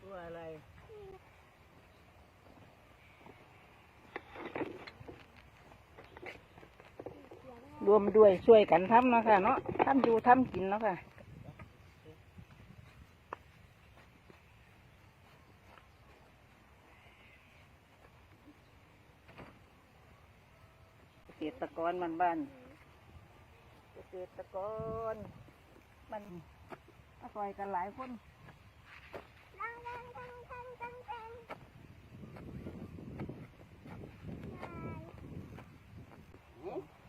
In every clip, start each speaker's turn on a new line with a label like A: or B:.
A: ตัวอะไร รวมด้วยช่วยกันทำเนาะค่ะเนาะทำอยู่ทำกินเนาะค่ะเกษตรกรมันบ้านเกษตรกรมันอาศัยกันหลายคน
B: ดังดังดังดังดังดัง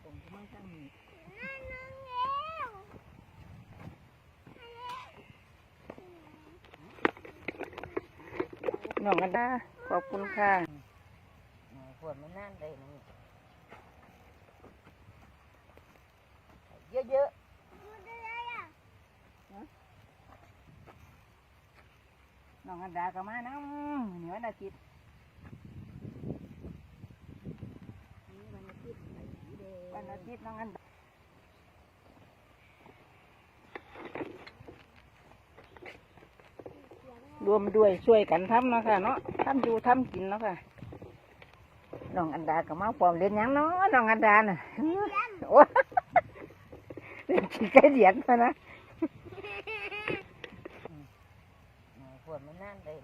A: ผมก็มั่งข้างนี้
B: นั่นน้องเร็ว
A: น้องกันดาขอบคุณค่ะ
C: ปวดมันนั่นเลยนี่เยอะ
B: พูดอะไรอะ
A: น้องกันดาก็มาน้ำเหนือวันอาทิตย์วันอาทิตย์วันอาทิตย์น้องกันดา รวมด้วยช่วยกันทำเนาะค่ะเนาะทำอยู่ทำกินเนาะค่ะน้องอันดาก็มาพร้อมเล่นยังเนาะน้องอันดาน่ะโอ้เล่นขี้ไก่เดียนมานะ
C: ปวดมันนั่นเลย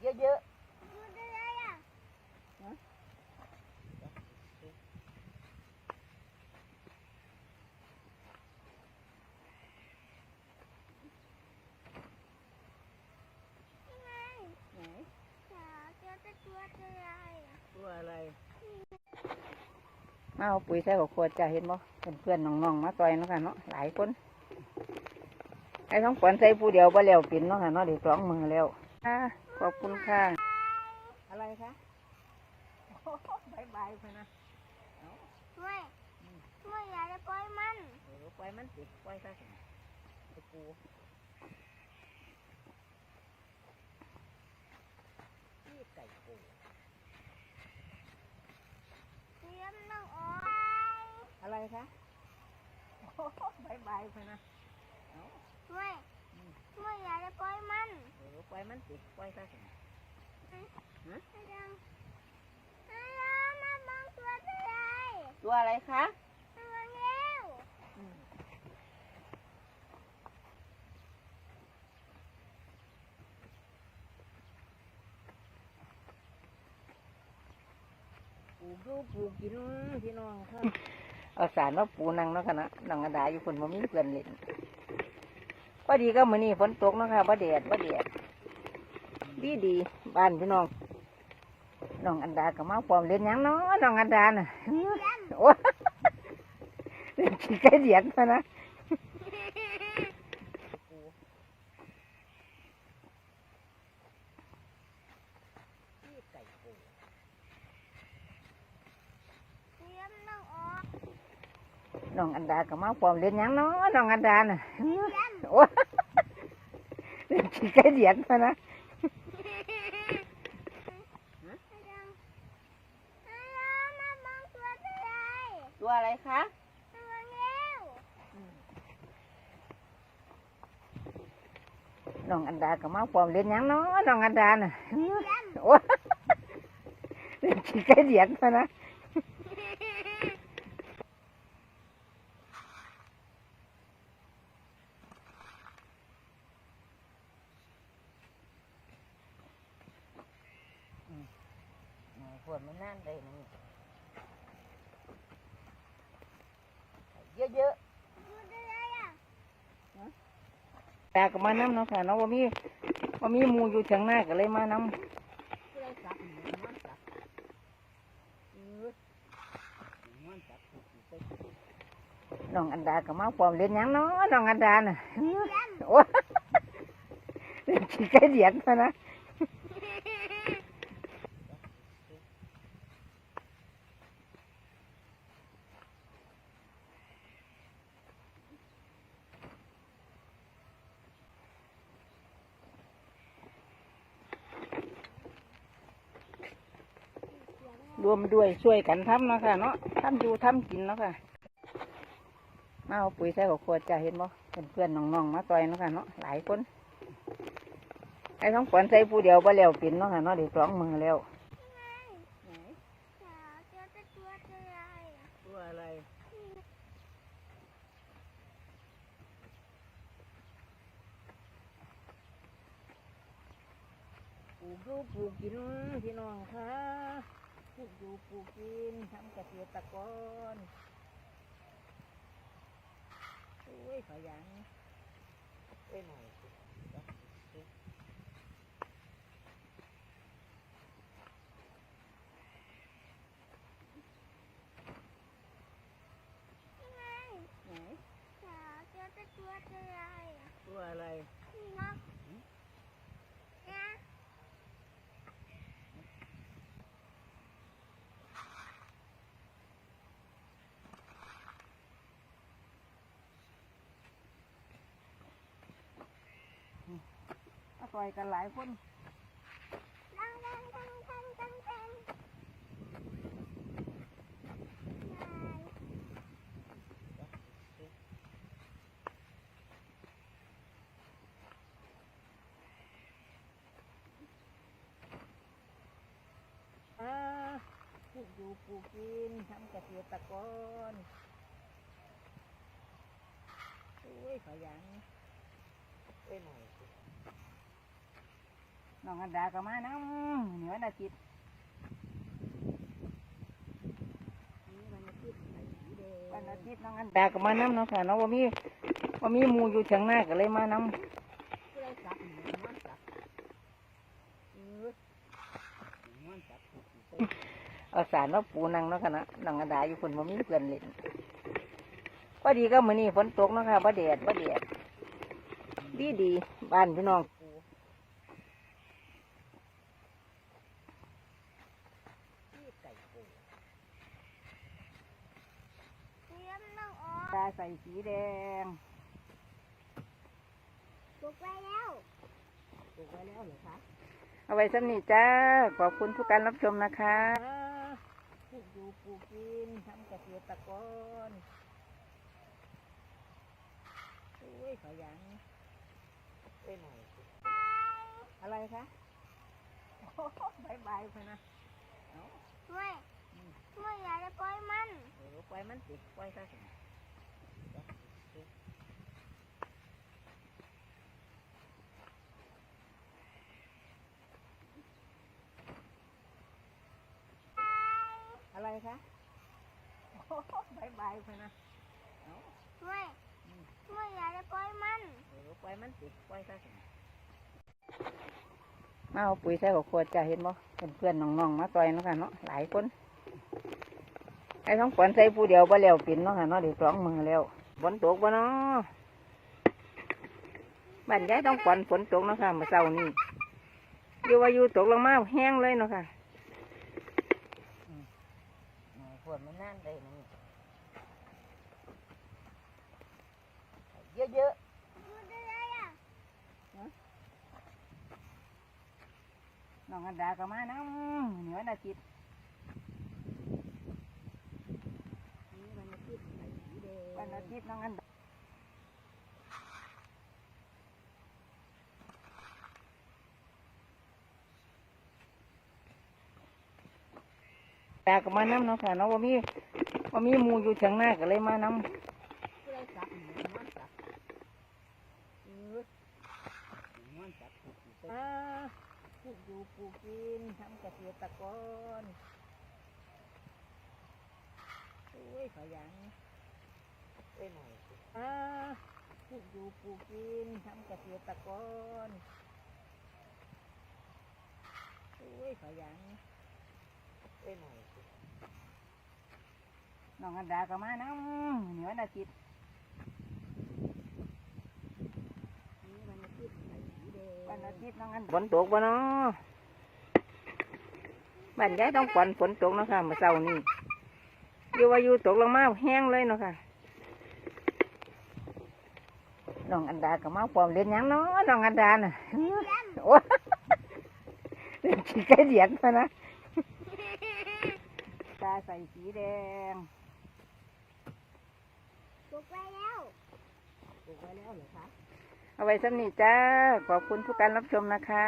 C: เยอะ
B: พูดอะไรอะ ยังไงเจ้าเจ้าจะ ตัวอะไรอะ
A: ตัวอะไรมาเอาปุ๋ยใส่กับขวดจ้าเห็นบ่เพื่อนเพื่อนๆน้องๆมาต่อยเนาะค่ะเนาะหลายคนไอ้ท้องขวัญใส่ผู้เดียวบ่แล้วปินเนาะค่ะเนาะเด็กร้องมือแล้วค่ะขอบคุณค่ะอะไรคะโอ้โหบายบายไปนะ
B: ไม่ไม่อยากจะปล่อยมัน
A: เดี๋ยวปล่อยมันสิปล่อยซะสิไอ้ปูนี่ไก่ปู
B: เตรียมน้องออก
A: อะไรคะโอ้โหบายบายไปนะ
B: ไม่ไม่อยากจะปล่อยมัน
A: เดี๋ยวปล่อยมันสิปล่อยซะสิ
B: อาจารย์อาจารย์มาบังตัวอะไร
A: ตัวอะไรคะ
B: ตัวเร็ว
A: ปลูกดูปลูกกินพี่น้องค่ะ เอาสารมาปูนังเนาะค่ะนะน้องกระดาอยู่คนบ่มีเพื่อนเล่นพอดีก็มื้อนี้ฝนตกเนาะค่ะบ่แดดบ่แดดดีดีบ้านพี่น้องน้องอันดาก็มาพร้อมเล่นยังเนาะน้องอันดาน่ะโอ้เล่นขี้ไก่เดียนมานะไก่ปู
B: เตรียมน้องออก
A: น้องอันดาก็มาพร้อมเล่นหยังเนาะน้องอันดาน่ะ
B: เตรียม
A: โอ้เล่นขี้ไก่เดียนมานะ
B: อาจารย์อาจารย์มาบังตัวอะไร
A: ตัวอะไรคะ
B: ตัวเร็ว
A: น้องอันดาก็มาพร้อมเล่นหยังเนาะน้องอันดาน่ะ
B: เตรียม
A: โอ้เล่นขี้ไก่เดียนมานะ
C: ๆ ปวดมันนั่นเลยนี่เยอะ
B: พูดอะไรอะ
A: ตาก็มาน้ำเนาะค่ะเนาะว่ามีว่ามีมูอยู่เฉียงหน้าก็เลยมาน้ำน้องอันดาก็มาพร้อมเล่นยังเนาะน้องอันดาน่ะ
B: เตรีย
A: โอ้เล่นขี้ไก่เดียนนะ รวมด้วยช่วยกันทำเนาะค่ะเนาะทำอยู่ทำกินเนาะค่ะ มาเอาปุ๋ยใส่กับขวดจ้าเห็นบ่เพื่อนเพื่อนๆน้องๆมาต่อยเนาะค่ะเนาะหลายคนไอ้ท้องขวัญใส่ผู้เดียวบ่แล้วปินเนาะค่ะเนาะเดี๋ยวสองมือแล้ว
B: ไหนเจอเจอแต่ตัวอะไร
A: ตัวปลูกดูปลูกกินพี่น้องค่ะ ลูกดูปลูกกินทำเกษตรกรโอ้ยขยัน
C: เอ้ยหน่อยสิ
B: ไหน
A: ไหน
B: เจอเจอแต่ตัวเจออะไร
A: ตัวอะไร
B: นกนะ
A: มา ต่อยกันหลายคน
B: ดังดังดังดังดังดังไหน
A: อ่ปลูกดูปลูกกินทำเกษตรกรโอ้ยขยัน
C: เอ้ยหน่อย
A: น้องอันดาก็มาน้ำเหนือวันอาทิตย์วันอาทิตย์น้องอันดาก็มาน้ำเนาะค่ะเนาะว่ามีว่ามีมูอยู่เชียงหน้าก็เลยมาน้ำเอาสารมาปูนังเนาะค่ะนะน้องอันดาอยู่คนว่ามีเพื่อนเล่นพอดีก็มือนี้ฝนตกเนาะค่ะบ่แดดบ่แดดดีดีบ้านพี่น้อง
B: เตรียมน้องออก
A: ตา ใส่สีแดง
B: ปลุกไปแล้ว
A: ปลูกไว้แล้วเหรอคะ เอาไว้สำนีจ้า ขอบคุณทุกการรับชมนะคะปลูกอยู่ปลูกกินทำเกษตรกรโอ้ยขยัน
C: เอ้ยหน่อยสิ
A: อะไรคะโอ้โหบายบายไปนะ
B: ไม่ไม่อยากจะปล่อยมัน
A: เออปล่อยมันติดปล่อยซะสิอะไร คะโอ้โหบายบายไปนะ
B: ไม่ไม่อยากจะปล่อยมัน
A: เออปล่อยมันติดปล่อยซะสิมาเอาปุ๋ยใส่กับขวดจ้าเห็นบ่เพื่อนเพื่อนๆน้องๆมาต่อยเนาะค่ะเนาะหลายคนไอ้ท้องขวัญใส่ผู้เดียวบ่แล้วปิ่นเนาะค่ะเนาะเดี๋ยวสองมือแล้วฝนตกบ่เนาะบ้านยายต้องขวัญฝนตกเนาะค่ะเมื่อเช้านี้อยู่ว่าอยู่ตกลงมาแห้งเลยเนาะค่ะ
C: หน่อยขวดมันนั่นเลยนะนี่ เยอะ
B: พูดได้เลยอะ
A: น้องอันดาก็มาน้ำเหนือวันอาทิตย์วันอาทิตย์น้องอันดาดาก็มาน้ำเนาะค่ะเนาะว่ามีว่ามีหมูอยู่เชียงหน้าก็เลยมาน้ำ อ่าปลูกอยู่ปลูกกินทำเกษตรกรโอ้ยขยัน
C: ๆเอ้ยหน่อยสิ
A: อ่าปลูกอยู่ปลูกกินทำเกษตรกรโอ้ยขยัน
C: เอ้ยหน่อยสิ
A: น้องอันดาก็มาน้ำเหนือวันอาทิตย์วันอา ทิตย์น้องอันฝนตกบ่เนาะบ้านยายต้องฝนฝนตกเนาะค่ะเมื่อเช้านี้อยู่ว่าอยู่ตกลงมาแห้งเลยเนาะค่ะน้องอันดาก็มาพร้อมเล่นหยังเนาะน้องอันดาน่ะโอ้เล่นขี้ไก่เดียนมานะตาใส่สีแดง
B: ปลุกกไว้แล้ว
C: ปลูกไว้แล้วเหรอคะ
A: เอาไว้สำนีจ้า ขอบคุณทุกการรับชมนะคะ